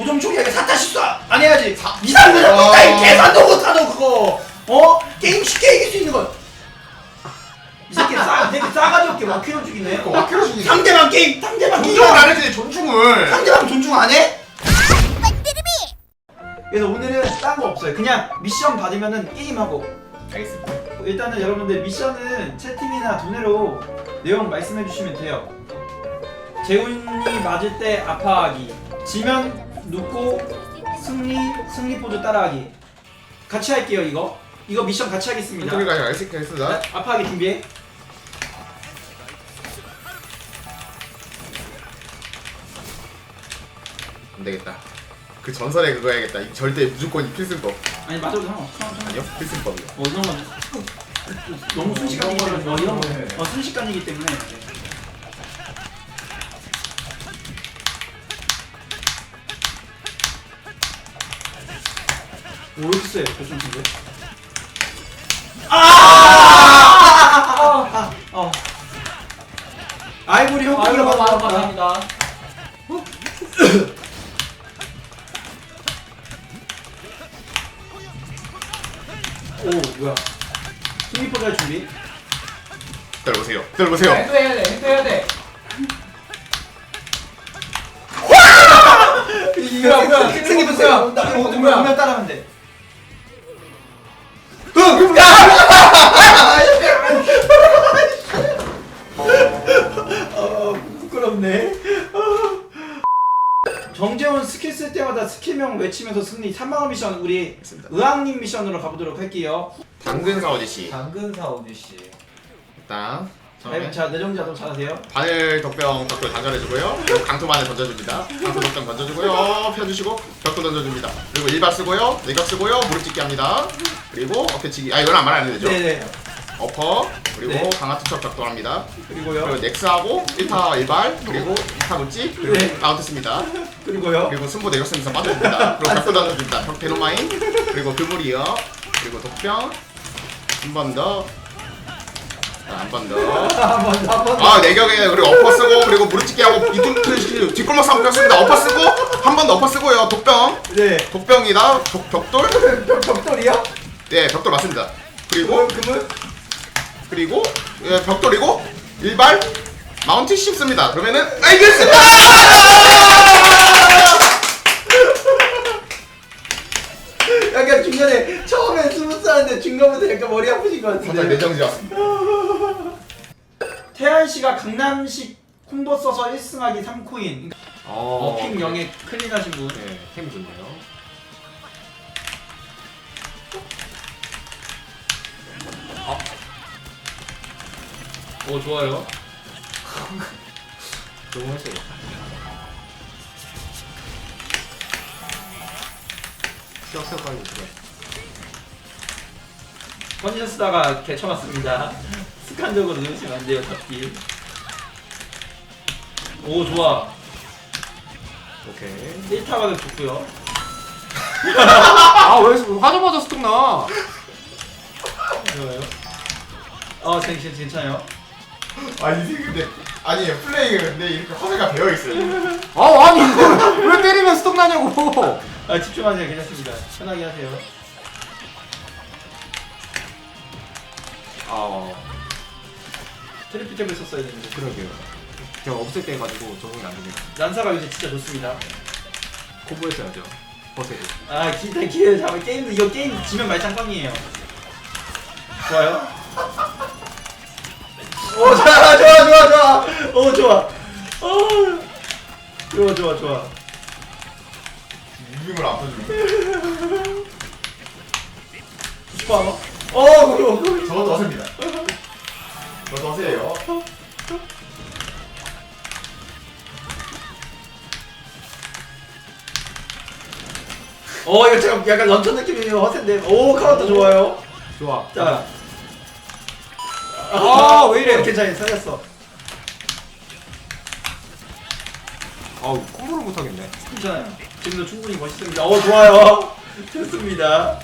보정초기하게 사타 실수 안 해야지 이상한 거 아. 자꾸 계산도 못하노 그거 어? 게임 쉽게 이길 수 있는 건 이 새끼 싸, 이 새끼 싸가지 없게 와키로 죽이네 그거 와키로 죽이네. 상대방 게임 상대방 게임 존중을 안 해주지 존중을. 상대방 존중 안 해? 그래서 오늘은 딴 거 없어요 그냥 미션 받으면은 게임하고 알겠습니다. 일단은 여러분들 미션은 채팅이나 도네로 내용 말씀해 주시면 돼요. 재훈이 맞을 때 아파하기, 지면 눕고 승리 승리 포즈 따라하기. 같이 할게요 이거. 이거 미션 같이 하겠습니다. 저기까지 알겠습니다. 자, 아파하기 준비해. 안 되겠다. 그 전설의 그거 해야겠다. 이 절대 무조건 이 필승법. 아니 맞아도 상관없어. 상관없어. 아니요? 필승법이요. 어 이런 건 너무 순식간이기 때문에 어, 이런 거 네. 어, 순식간이기 때문에 오 이렇게 세 결정 친구 아! 어 아이보리 형 아이고 바로 받아 감사합니다. 오 뭐야 승리포즈 할 준비 기다려보세요. 기다려보세요. 행도 해야 돼. 해야 돼. 이거 뭐야, 뭐야, 나 뭐야. 오면 오면 따라하면 돼 어, 부끄럽네. 정재훈 스킬 쓸 때마다 스킬명 외치면서 승리 3만원 미션 우리 알겠습니다. 의왕님 미션으로 가보도록 할게요. 당근 사오지 씨. 당근사 오지 씨. 일단 처음에 자 내정자도 잘하세요. 바늘 덕병 덕돌 단전해주고요. 그리고 강토 바늘 던져줍니다. 강토 덕병 던져주고요. 펴주시고 벽도 던져줍니다. 그리고 일바 쓰고요. 내각 쓰고요. 무릎 찢기 합니다. 그리고 어깨치기. 아 이건 말안 해도 되죠. 네네. 어퍼 그리고 네. 강화 투척 벽돌 합니다. 그리고요. 그리고 넥스하고 1타 일발 그리고 2타 묻지 그리고 네. 마운트 씁니다. 그리고요. 그리고 순보 내각 쓰면서 빠져줍니다. 그리고 벽도 던져줍니다. 벽 데노마인 그리고 그물이요. 그리고 독병 한 번 더. 한번 더. 한번 한번. 아 내격에 그리고 어퍼 쓰고 그리고 무릎찢기 하고 이뚝 뒷골목 삼 폈습니다. 어퍼 쓰고 한 번더 어퍼 쓰고요. 독병 네. 독병이다. 독 벽돌 벽- 벽돌이요? 네 벽돌 맞습니다. 그리고 그물? 그리고 예, 벽돌이고 일발 마운트 씹습니다. 그러면은 알겠습니다. 약간 중간에 처음에 스무스한데 중간부터 약간 머리 아프신 것 살짝 같은데. 내정지 왔습니다. 태연 씨가 강남식 콤보 써서 1승하기 3코인. 어 핑 영에 클린하신 분. 네, 힘 좋네요. 오 좋아요. 너무 했어요. 들어. 컨디션 쓰다가 개쳐맞습니다. 습관적으로 넣으시면 안 돼요, 잡기. 오, 좋아. 오케이. 1타 가격 좋고요. 아왜 하자마자 스톡 나? 좋아요. 어, 괜찮, 괜찮아요. 아니 근데 아니 플레이가 근데 이렇게 화면가 배어 있어요. 아 아니 이걸 왜 때리면 스톡 나냐고? 아, 집중하세요. 괜찮습니다. 편하게 하세요. 아 트리플 탭을 썼어야 되는데. 그러게요. 제가 없을 때 가지고 적응이 안 되네요. 난사가 요새 진짜 좋습니다. 공부했어야죠. 버세도. 아, 기타 기회 잡아. 게임도, 이거 게임 지면 말짱 꽝이에요. 좋아요. 오, 좋아, 좋아, 좋아, 좋아. 오, 좋아. 어, 좋아, 좋아, 좋아. 무빙을 안 펴주고. 좋아. 어, 그리고, 그리고. 저것도 어셉니다. 어세요. 어, 이거 제가 약간 런처 느낌이 허센데. 오, 카운터 좋아요. 좋아. 자. 아, 왜 이래? 괜찮아, 살렸어. 아우 콤보를 못 하겠네. 괜찮아요. 지금도 충분히 멋있습니다. 어, 좋아요. 좋습니다.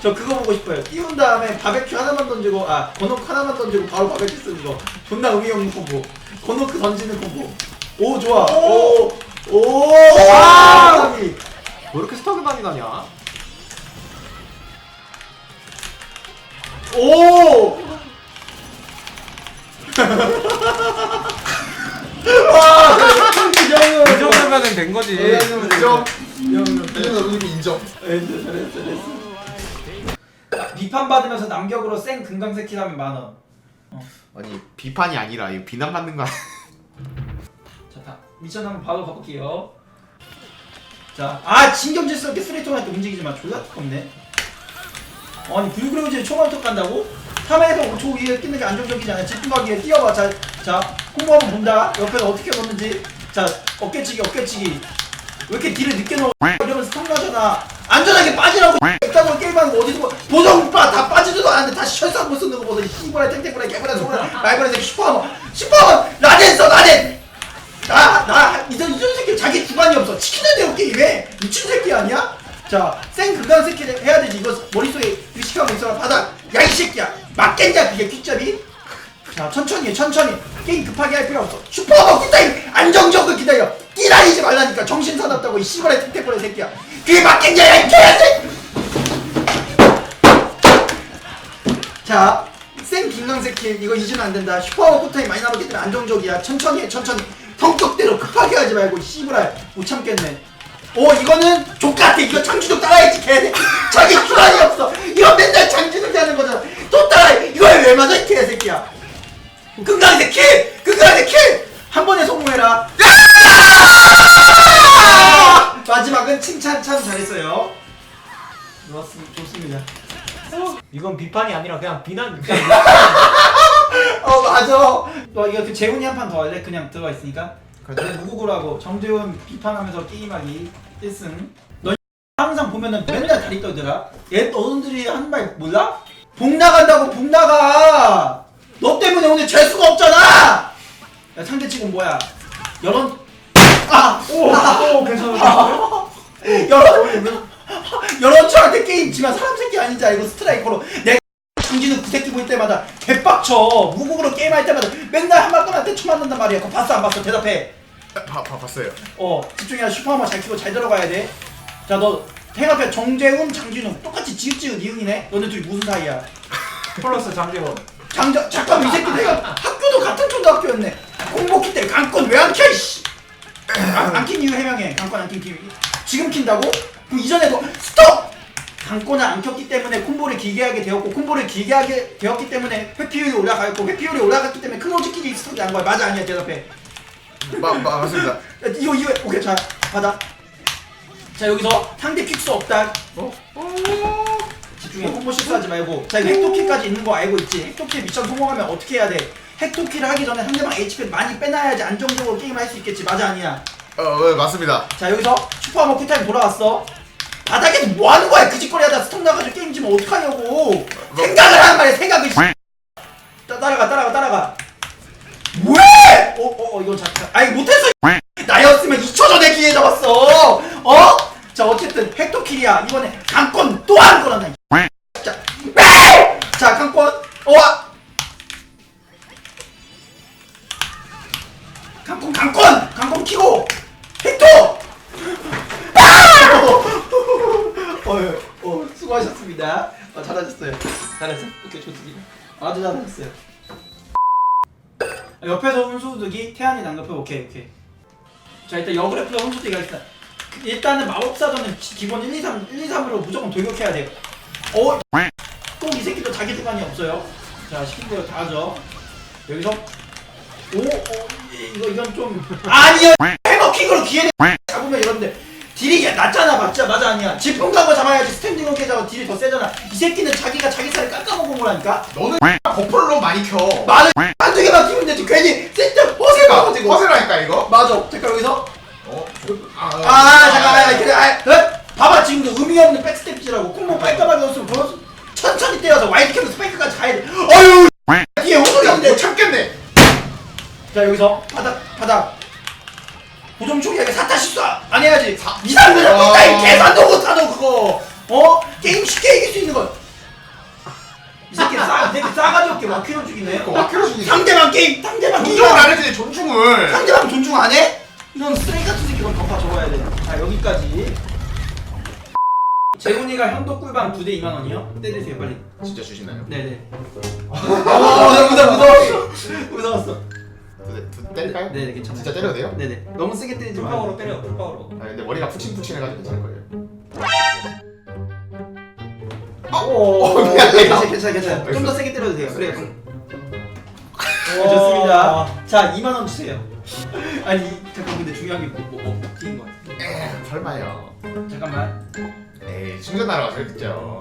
저 그거 보고 싶어요. 띄운 다음에 바베큐 하나만 던지고, 아, 건호크 하나만 던지고 바로 바베큐 쓰는 거. 존나 의미 없는 콤보. 건호크 던지는 콤보. 오, 좋아. 오, 오, 아! 아! 왜 이렇게 스타그 많이 나냐? 오! 와! 이 정도. 이 정도면은 된 거지. 인정. 대전은 의미 인정. 잘했어, 잘했어, 잘했어. 비판 받으면서 남격으로 생 금강새 킬 하면 만 원. 아니 비판이 아니라 이거 비난 받는 거 아니야? 자, 다 미션 한번 바로 가볼게요. 자, 아 진경질스럽게 쓰레기통 할때 움직이지 마. 졸라 뜨겁네. 아니 불그레우즈에 초반턱 간다고? 3회에서 5초 위에 끼는 게 안정적이지 않아. 집중하기 위해 뛰어봐. 자, 자, 홍보 한번 본다. 옆에서 어떻게 넣는지. 자, 어깨치기, 어깨치기. 왜 이렇게 딜을 늦게 넣어? 이러면 스톱 나잖아. 안전하게 빠지라고. 있다고 게임하는 거 어디서 뭐 보정 다 빠지지도 않는데 다시 철사 못 쓰는 거 보더니 씨발에 탱탱구라 개구라 소구라 말구라 새끼 슈퍼하머 슈퍼하머 라덴 써 라덴! 나나 이전 이전 새끼 자기 주관이 없어. 치킨을 내고 게임해? 미친 새끼 아니야? 자생 그간 새끼 해야 되지. 이거 머릿속에 의식하고 있어라 바닥 야 이 새끼야. 맞겠냐 그게 퀴잡이? 자 천천히 해 천천히. 게임 급하게 할 필요 없어. 슈퍼하머 기다려. 안정적으로 기다려 끼라리지 말라니까 정신 사납다고 이 씨발의 탱탱구라 새끼야 그게 맞겠냐 야이 개새끼 자, 생 김강새킬 이거 잊으면 안 된다. 슈퍼워 포타임 많이 남았기 때문에 안정적이야. 천천히 해, 천천히. 성격대로 급하게 하지 말고 씨부랄 못 참겠네. 오 이거는 족같아. 이거 장준혁 따라야지 걔. 자기 주관이 없어. 이거 맨날 장준혁이 하는 거잖아. 또 따라해. 이거에 왜 맞아 이 개새끼야. 금강새킬, 금강새킬. 한 번에 성공해라. 야! 마지막은 칭찬 참 잘했어요. 좋았습니다. 좋습니다. 이건 비판이 아니라 그냥 비난. 어 맞아. 너 이거 그 재훈이 한 판 더 할래? 그냥 들어가 있으니까. 그래 무구구라고 정재훈 비판하면서 게임하기 1승. 너 항상 보면은 맨날 다리 떨더라. 얘 어른들이 하는 말 몰라? 복 나간다고 복 나가. 너 때문에 오늘 재수가 없잖아. 야, 상대 치고 뭐야? 여론 아! 오! 오 괜찮아. 여론 여론초한테 게임 지만 사람 새끼 아닌지 알고 스트라이커로. 내 장진우 그 새끼 볼 때마다 개빡쳐. 무국으로 게임할 때마다 맨날 한 말거나 쳐 맞는단 말이야. 그거 봤어 안 봤어? 대답해. 봐, 봐 봤어요. 어 집중해야 슈퍼하마 잘 키고 잘 들어가야 돼자너 행앞에 정재훈 장진우. 똑같이 지읒지읒 니은이네? 너네 둘이 무슨 사이야? 플러스 장재원. 장자 잠깐 이 새끼 내가 학교도 같은 초등학교였네. 공복기 때 강권 왜 안 켜? 이씨 안킨 이유 해명해. 강권 안킨 이유 지금 킨다고? 그럼 이전에도 스톱! 강권을 안 켰기 때문에 콤보를 길게 하게 되었고 콤보를 길게 하게 되었기 때문에 회피율이 올라가고 회피율이 올라갔기 때문에 큰 오지끼리 스톱이 한 거야. 맞아 아니야 대답해. 마, 마, 맞습니다. 야, 이거 이거 오케이 자 받아. 자 여기서 상대 퀵스 없다. 어? 집중해. 콤보 실수하지 말고. 자 이거 핵도키까지 있는 거 알고 있지? 핵도키 미션 성공하면 어떻게 해야 돼 핵도키를 하기 전에 상대방 HP를 많이 빼놔야지 안정적으로 게임을 할 수 있겠지. 맞아 아니야? 어, 네, 맞습니다. 자 여기서 슈퍼하머 쿨타임 돌아왔어. 바닥에서 뭐 하는 거야? 그 짓거리 하다 스톱 나가지고 게임 지면 어떡하냐고. 생각을 하란 말이야 생각을. 따, 따라가 따라가 따라가. 왜? 어, 어, 어 이거 잠깐 아니 못했어. 나였으면 2초 전에 기회 잡았어. 어? 자 어쨌든 핵도킬이야 이번에 강권 또한 거란다 자, 옆에서 훈수두기, 태안이 낭급해. 오케이, 오케이. 자, 일단 역그래프로 훈수두기가 일단 일단은 마법사전은 기- 기본 1, 2, 3, 1, 2, 3으로 무조건 돌격해야 돼요. 어, 꼭 이 새끼도 자기 주관이 없어요. 자, 시킨 대로 다 하죠. 여기서 오, 어, 이- 이거 이건 좀 아니요. 해머킹으로 기회를 잡으면 여러분들 딜이 낮잖아 맞자 맞아 아니야 지풍 가고 잡아야지 스탠딩 어깨 잡아 딜이 더 세잖아 이 새끼는 자기가 자기 살을 깎아먹은 거라니까 너는 너무 많이 켜. 말을 한두 개만 키면 되지. 괜히 센터 허세 봐가지고. 허세라니까 이거. 맞아. 잠깐 여기서? 어? 아, 아 잠깐만 그래 아, 어? 봐봐 지금도 의미 없는 백스텝질하고. 콤보 깔끔하게 넣었으면 보였어 천천히 때려서 와이드 캠 스파이크까지 가야 돼. 어휴 뒤에 호소리인데. 못 참겠네. 자 여기서 상대방 존중 안 해? 이런 쓰레기 같은 새끼 건 덮어 줘야 돼. 자 여기까지 재훈이가 현도 꿀방 두대 2만 원이요? 때리세요 빨리. 진짜 주시나요? 네네. 오, 나 무서 무서웠어. 무서웠어. 두 대, 두, 때릴까요? 네네 괜찮아요. 진짜 때려도 돼요? 네네. 너무 세게 때리지 마. 풀파워로 때려 풀파워로 아 근데 머리가 푹신푹신해가지고 괜찮을 거예요. 오 괜찮아 괜찮아 괜찮아. 좀 더 세게 때려도 돼요. 그래요. 네, 좋습니다. 자 2만 원 주세요. 아니 잠깐 근데 중요한 게뭐 뭐, 뭐, 튀긴 거 같아. 에 설마요. 잠깐만. 에이 충전하러 가서 했죠.